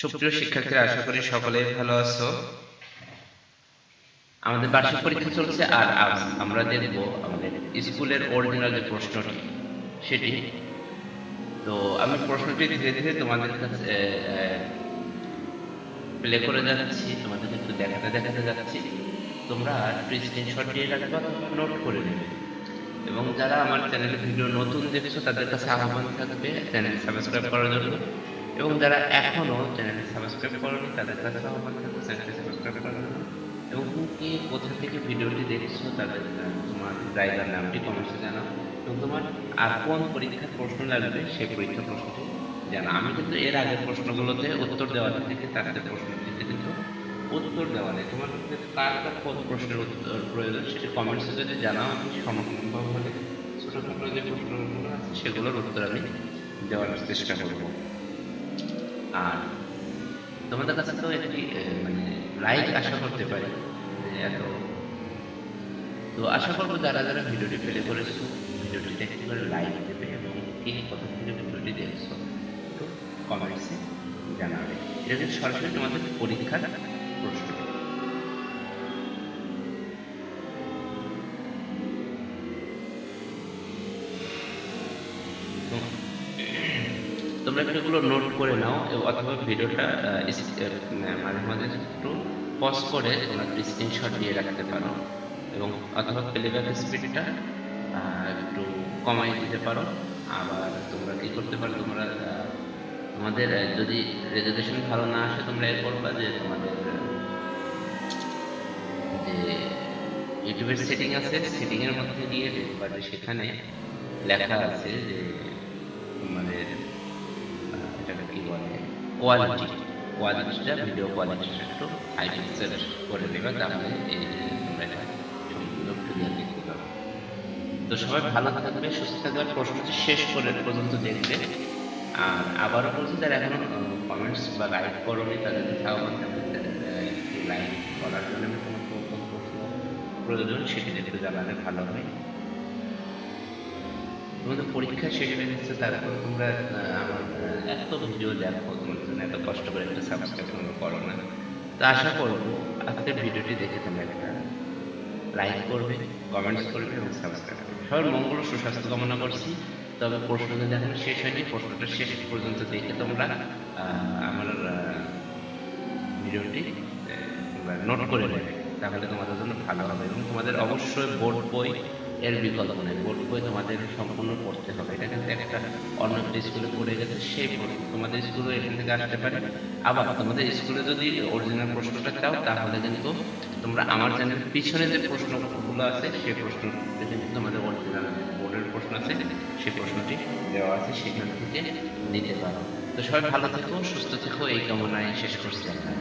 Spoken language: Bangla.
সুপ্রিয় শিক্ষার্থীরা, আশা করি সকলে ভালো আছো। আমাদের বার্ষিক পরীক্ষা চলছে আর আজ আমরা দেখব আমাদের স্কুলের অরিজিনাল যে প্রশ্নটি, সেটি। তো আমি প্রশ্নটি ধীরে ধীরে তোমাদের কাছে প্লে করে যাচ্ছি তোমাদের একটু দেখাতে দেখাতে যাচ্ছি। তোমরা স্ক্রিনশট দিয়ে রাখবে নোট করে নেবে। এবং যারা আমার চ্যানেলে ভিডিও নতুন দেখছ, তাদের কাছে আহ্বান থাকবে চ্যানেল সাবস্ক্রাইব করার জন্য। এবং যারা এখনও চ্যানেল সাবস্ক্রাইব করেনি, তাদের কাছে থাকবে চ্যানেলটি সাবস্ক্রাইব করার জন্য এবং তুমি কি কোথা থেকে ভিডিওটি দেখছ, তাদের, তোমার জায়গার নামটি কমেন্টসে জানাও। এবং তোমার আর কোন পরীক্ষার প্রশ্ন লাগবে, সেই পরীক্ষার প্রশ্নটি জানা আমি কিন্তু এর আগের প্রশ্নগুলোতে উত্তর দেওয়া থেকে তার যে প্রশ্নটিতে কিন্তু উত্তর দেওয়া নেই। তোমার কার কার কোন প্রশ্নের উত্তর প্রয়োজন, সেটি কমেন্টসে যদি জানাও, আমি সম্ভব হলে ছোটোখাটো যে প্রশ্নগুলো আছে, সেগুলোর উত্তর আমি দেওয়ার চেষ্টা করব। আর তোমাদের কাছে তো একটি মানে লাইক আশা করতে পারি এত। তো আশা করব যারা যারা ভিডিওটি প্লে করেছ, ভিডিওটি দেখতে পারে লাইক দেবে এবং কে কোথা থেকে ভিডিওটি দেখছ, একটু কমেন্টসে জানাবে। এটা কিন্তু সরাসরি তোমাদের পরীক্ষার তোমরা একটু এগুলো নোট করে নাও অথবা ভিডিওটা মাঝে মাঝে একটু পজ করে তোমরা স্ক্রিনশট দিয়ে রাখতে পারো এবং অথবা প্লেব্যাক স্পিডটা একটু কমাই দিতে পারো। আবার তোমরা কি করতে পারো, তোমরা তোমাদের যদি রেজুলেশন ভালো না আসে, তোমরা এ করবা যে তোমাদের যে ইউটিউবের সেটিং আছে সেটিং এর মধ্যে দিয়ে দেখবা যে সেখানে লেখা আছে যে তোমাদের কি বলে কোয়ালিটি কোয়ালিটিটা ভিডিও কোয়ালিটিটা একটু হাই পিক্সেল করে দেবে তাহলে এই তোমরা এটা সম্পূর্ণ ক্লিয়ার দেখতে পাবে। তো সবাই ভালো থাকবে, সুস্থ থাকবে প্রশ্নটি শেষ করে পর্যন্ত দেখবে। আর আবারও বলছি, যারা এখনও কমেন্টস বা লাইক করোনি, তাদের থাকবে লাইক করার জন্য আমি কোন প্রশ্ন প্রয়োজন সেটি একটু জানালে ভালো হয়। তোমাদের পরীক্ষা শেষ হয়ে গেছে তারপর তোমরা আমার এত ভিডিও দেখো, তোমাদের জন্য এত কষ্ট করে একটা সাবস্ক্রাইব তোমরা করো না। তো আশা করব আজকের ভিডিওটি দেখে তোমরা একটা লাইক করবে কমেন্টস করবে এবং সাবস্ক্রাইব করবে। সবার মঙ্গল সুস্বাস্থ্য কামনা করছি। তবে প্রশ্ন যদি এখনও শেষ হয়নি। প্রশ্নটা শেষ পর্যন্ত দেখে তোমরা আমার ভিডিওটি নোট করে নেবে। তাহলে তোমাদের জন্য ভালো হবে এবং তোমাদের অবশ্যই বোর্ড বই এর বিকল্প নেই বোর্ড বই তোমাদের সম্পূর্ণ পড়তে হবে। এটা কিন্তু একটা অন্য একটা স্কুলে পড়ে গেছে সেই তোমাদের স্কুলে এখান থেকে আসতে পারে। আবার তোমাদের স্কুলে যদি অরিজিনাল প্রশ্নটা চাও, তাহলে কিন্তু তোমরা আমার চ্যানেলের পিছনে যে প্রশ্নগুলো আছে সেই প্রশ্ন কিন্তু তোমাদের অরিজিনাল বোর্ডের প্রশ্ন আছে সেই প্রশ্নটি দেওয়া আছে, সেখান থেকে নিতে পারো। তো সবাই ভালো থেকো, সুস্থ থেকো, এই কামনায় শেষ করছি আমরা।